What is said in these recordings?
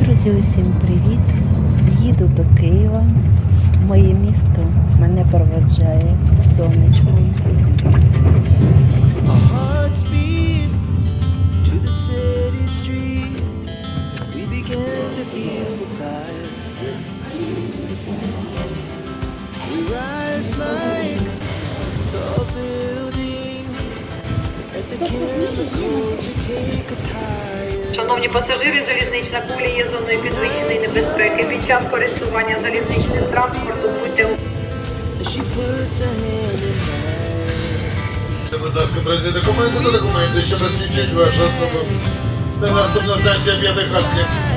Друзі, усім привіт! Їду до Києва. Моє місто мене проведжає сонечком. Our hearts beat to the Шановні пасажири, залізнична колія зоною підвищеної небезпеки. Під час користування залізничним транспортом будьте будь ласка, брати документи до документи, що посвідчують вашу особу. Це наступна станція П'ятихатки. Pours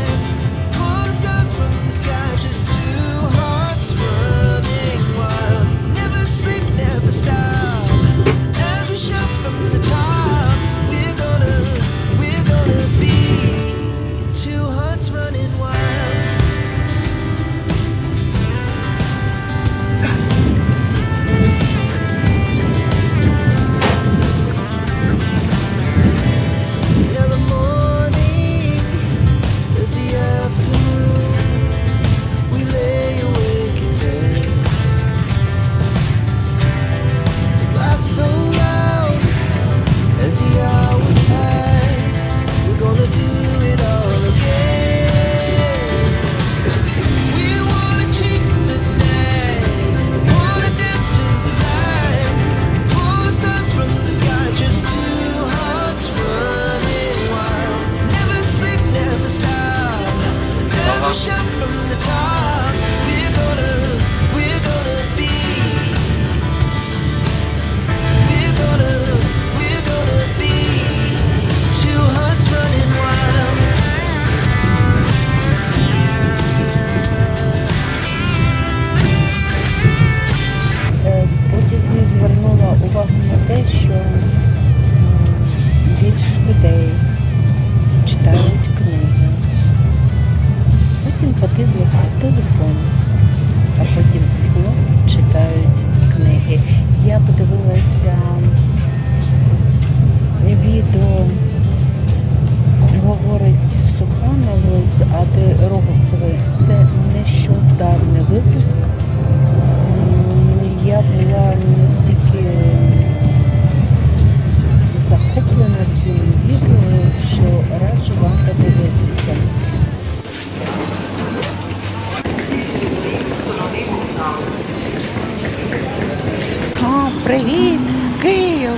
привіт, Київ!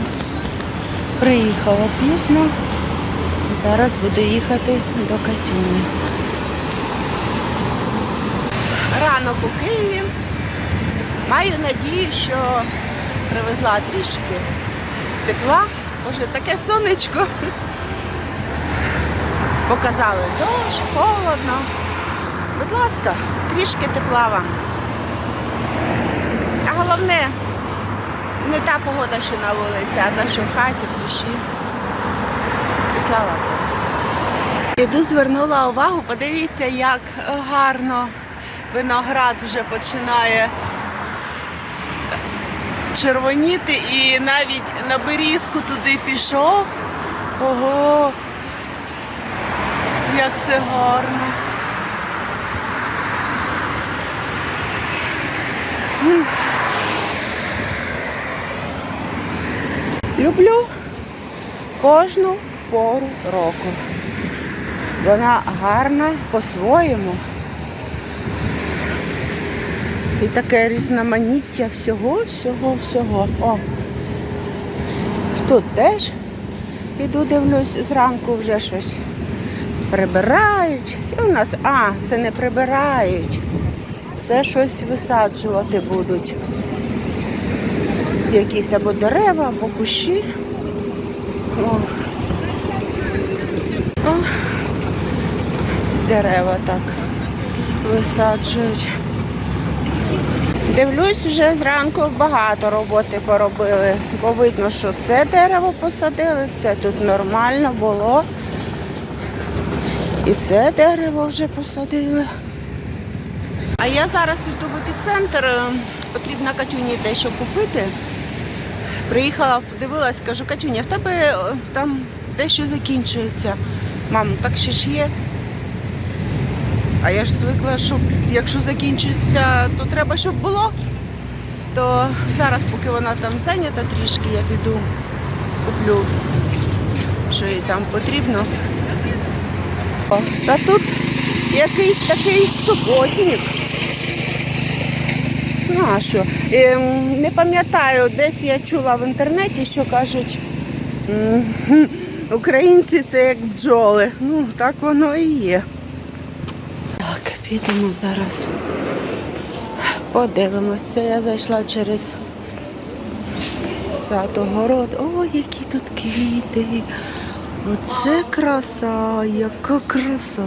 Приїхала пізно. Зараз буду їхати до Катюні. Ранок у Києві. Маю надію, що привезла трішки тепла. Боже, таке сонечко. Показали дощ, холодно. Будь ласка, трішки тепла вам. А головне, не та погода, що на вулиці, а та, що в хаті, в душі. І слава Богу. Іду звернула увагу, подивіться, як гарно виноград вже починає червоніти і навіть на берізку туди пішов. Ого! Як це гарно. М. Люблю кожну пору року. Вона гарна по-своєму. І таке різноманіття всього, всього, всього. О. Тут теж іду, дивлюсь, зранку вже щось прибирають. І у нас, а, це не прибирають. Це щось висаджувати будуть. Якісь або дерева, або кущі. О. О. Дерева так висаджують. Дивлюсь, вже зранку багато роботи поробили, бо видно, що це дерево посадили, це тут нормально було. І це дерево вже посадили. А я зараз йду в епіцентр, е, потрібно Катюні дещо купити. Приїхала, подивилась, кажу, Катюня, в тебе е, там дещо закінчується. Мам, так ще ж є. А я ж звикла, що якщо закінчиться, то треба, щоб було. То зараз, поки вона там зайнята трішки, я піду куплю, що їй там потрібно. О, Та тут якийсь такий суботник. Що? Ем, не пам'ятаю, десь я чула в інтернеті, що кажуть, українці це як бджоли. Ну, так воно і є. Так, підемо зараз. Подивимось. Це я зайшла через сад огород. О, які тут квіти. Оце краса, яка краса.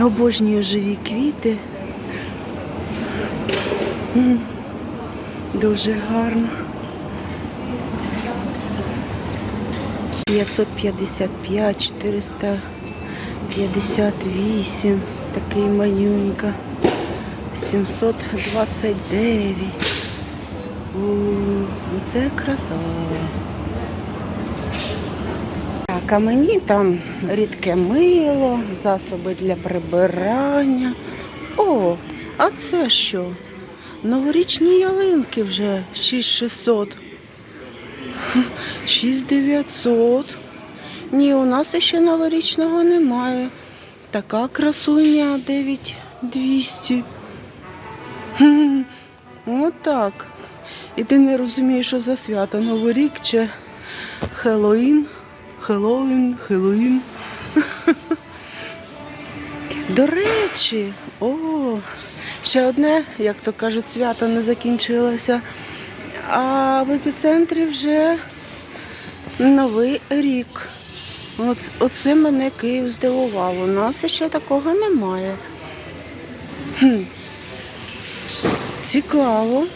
Обожнюю живі квіти. Дуже гарно. 555, 458, такий манюнька. 729. О, це краса. Так, а мені там рідке мило, засоби для прибирання. О, а це що? Новорічні ялинки вже 6600. 6900. Ні, у нас ще новорічного немає. Така красуня 9200. Хм, Отак. І ти не розумієш, що за свято Новий рік чи Хеллоїн. Хеллоуін, Хеллоїн. До речі, о, ще одне, як то кажуть, свято не закінчилося. А в епіцентрі вже Новий рік. Оц- Оце мене Київ здивував. У нас ще такого немає. Хм. Цікаво.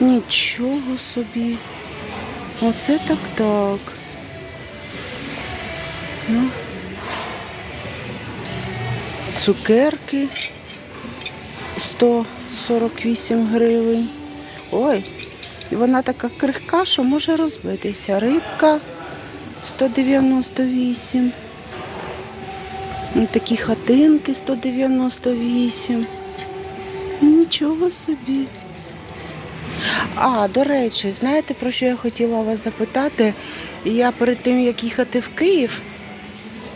Нічого собі. Оце так так. Ну. Цукерки 148 гривень. Ой, вона така крихка, що може розбитися. Рибка 198. Такі хатинки 198. Нічого собі. А, до речі, знаєте, про що я хотіла вас запитати? Я перед тим, як їхати в Київ,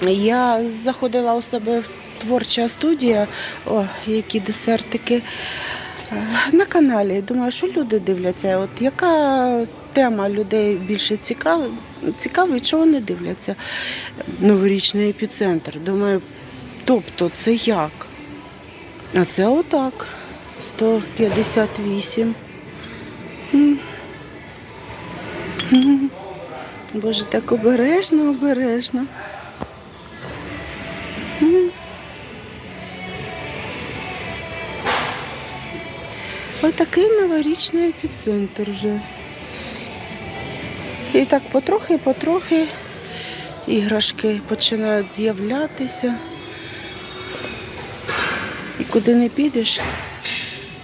я заходила у себе в творча студія, о, які десертики е, на каналі. Думаю, що люди дивляться. От яка тема людей більше цікавить, цікавить, чого вони дивляться? Новорічний епіцентр. Думаю, тобто це як? А це отак. 158. М. М. Боже, так обережно, обережно. Отакий новорічний епіцентр вже. І так потрохи-потрохи іграшки починають з'являтися. І куди не підеш,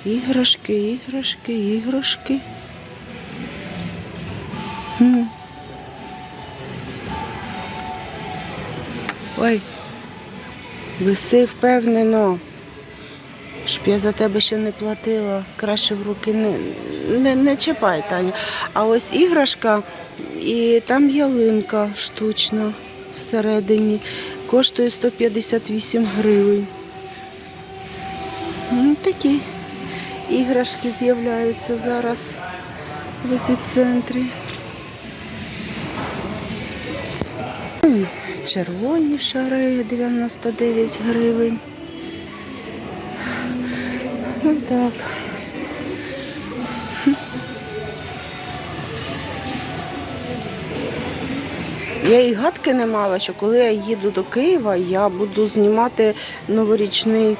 іграшки, іграшки, іграшки. Ой, виси впевнено, щоб я за тебе ще не платила. Краще в руки не, не, не чіпай, Таня. А ось іграшка і там ялинка штучна всередині. Коштує 158 гривень. Ну, такі іграшки з'являються зараз в епіцентрі. Червоні шари 99 гривень. Ну так. Я і гадки не мала, що коли я їду до Києва, я буду знімати новорічний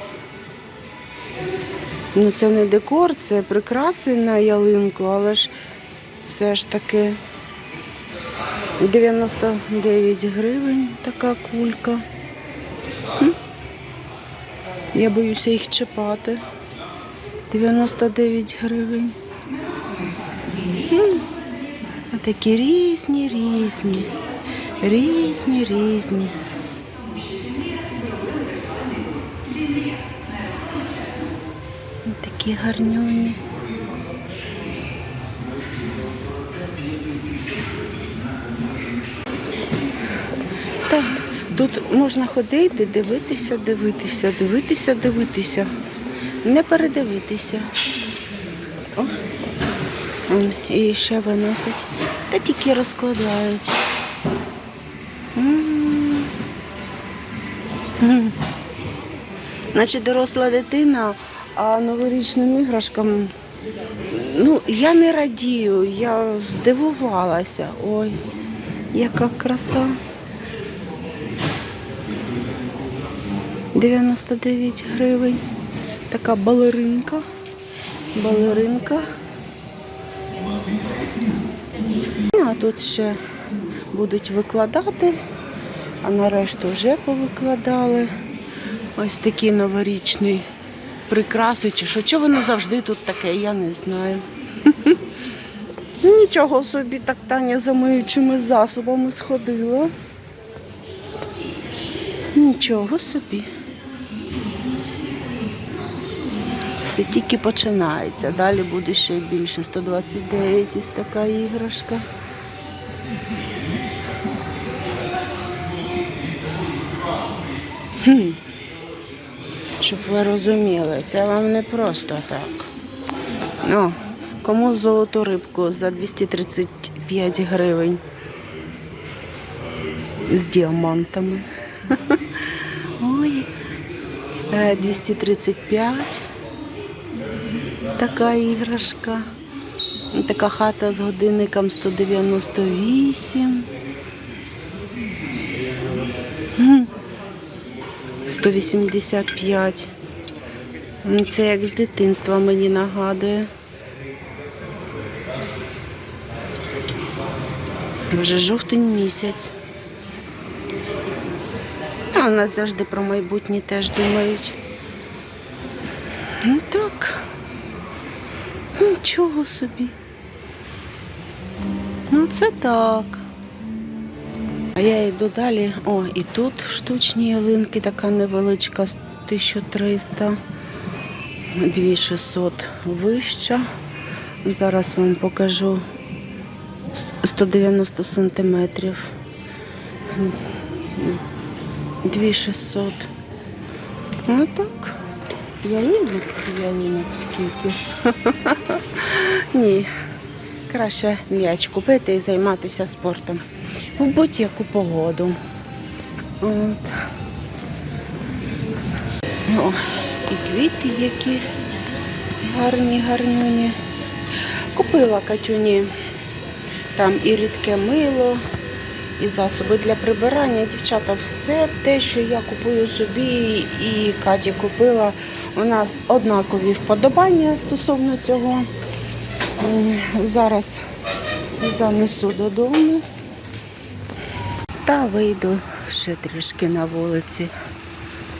Ну, це не декор, це прикраси на ялинку, але ж все ж таки 99 гривень така кулька. Я боюся їх чіпати. 99 гривень. Ну, такі різні, різні, різні, різні. Такі гарнюні. Так, тут можна ходити, дивитися, дивитися, дивитися, дивитися. Не передивитися. О. І ще виносять. Та тільки розкладають. Наче доросла дитина, а новорічним іграшкам. Ну, я не радію, я здивувалася. Ой, яка краса. 99 гривень. Така балеринка. Балеринка. А тут ще будуть викладати, а нарешту вже повикладали. Ось такий новорічний прикраси чи що. Чого воно завжди тут таке, я не знаю. Нічого собі так Таня за миючими засобами сходила. Нічого собі. Все тільки починається. Далі буде ще більше. 129 ось така іграшка. Хм. Щоб ви розуміли, це вам не просто так. О, кому золоту рибку за 235 гривень з діамантами. Ой, е, 235. Така іграшка. Така хата з годинником 198. 185. Ну, Це як з дитинства мені нагадує. Вже жовтень місяць. А у нас завжди про майбутнє теж думають. Ну так. Нічого собі. Ну це так. А я йду далі. О, і тут штучні ялинки, така невеличка, 1300, 2600 вища. Зараз вам покажу 190 сантиметрів. 2600. Ну так. Ялинок, ялинок скільки. Ні. Краще м'яч купити і займатися спортом. В будь-яку погоду. От. О, і квіти які гарні, гарнюні. Купила Катюні там і рідке мило, і засоби для прибирання. Дівчата, все те, що я купую собі і Каті купила. У нас однакові вподобання стосовно цього. Зараз занесу додому та вийду ще трішки на вулиці.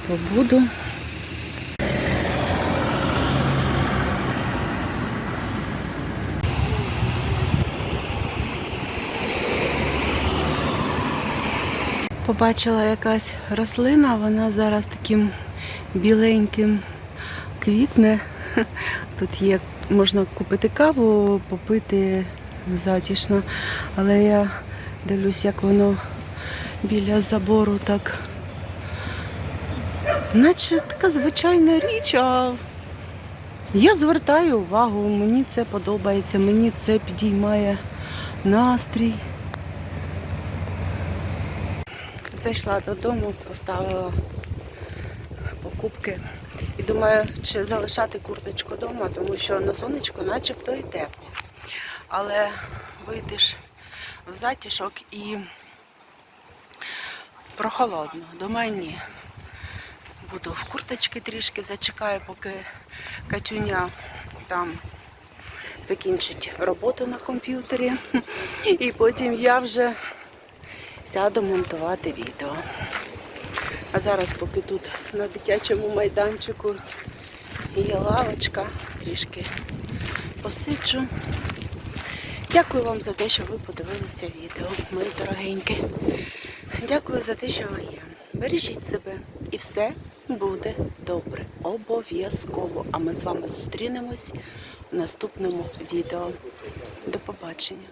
Побуду. Побачила якась рослина, вона зараз таким біленьким квітне. Тут є, можна купити каву, попити затішно, але я дивлюсь, як воно біля забору так. Наче така звичайна річ, а я звертаю увагу, мені це подобається, мені це підіймає настрій. Зайшла додому, поставила покупки. Думаю, чи залишати курточку вдома, тому що на сонечку начебто і тепло. Але вийдеш в затішок і прохолодно. Думаю, ні. Буду в курточки трішки, зачекаю, поки Катюня там закінчить роботу на комп'ютері. І потім я вже сяду монтувати відео. А зараз, поки тут на дитячому майданчику є лавочка, трішки посиджу. Дякую вам за те, що ви подивилися відео, мої дорогенькі. Дякую за те, що ви є. Бережіть себе і все буде добре. Обов'язково. А ми з вами зустрінемось в наступному відео. До побачення.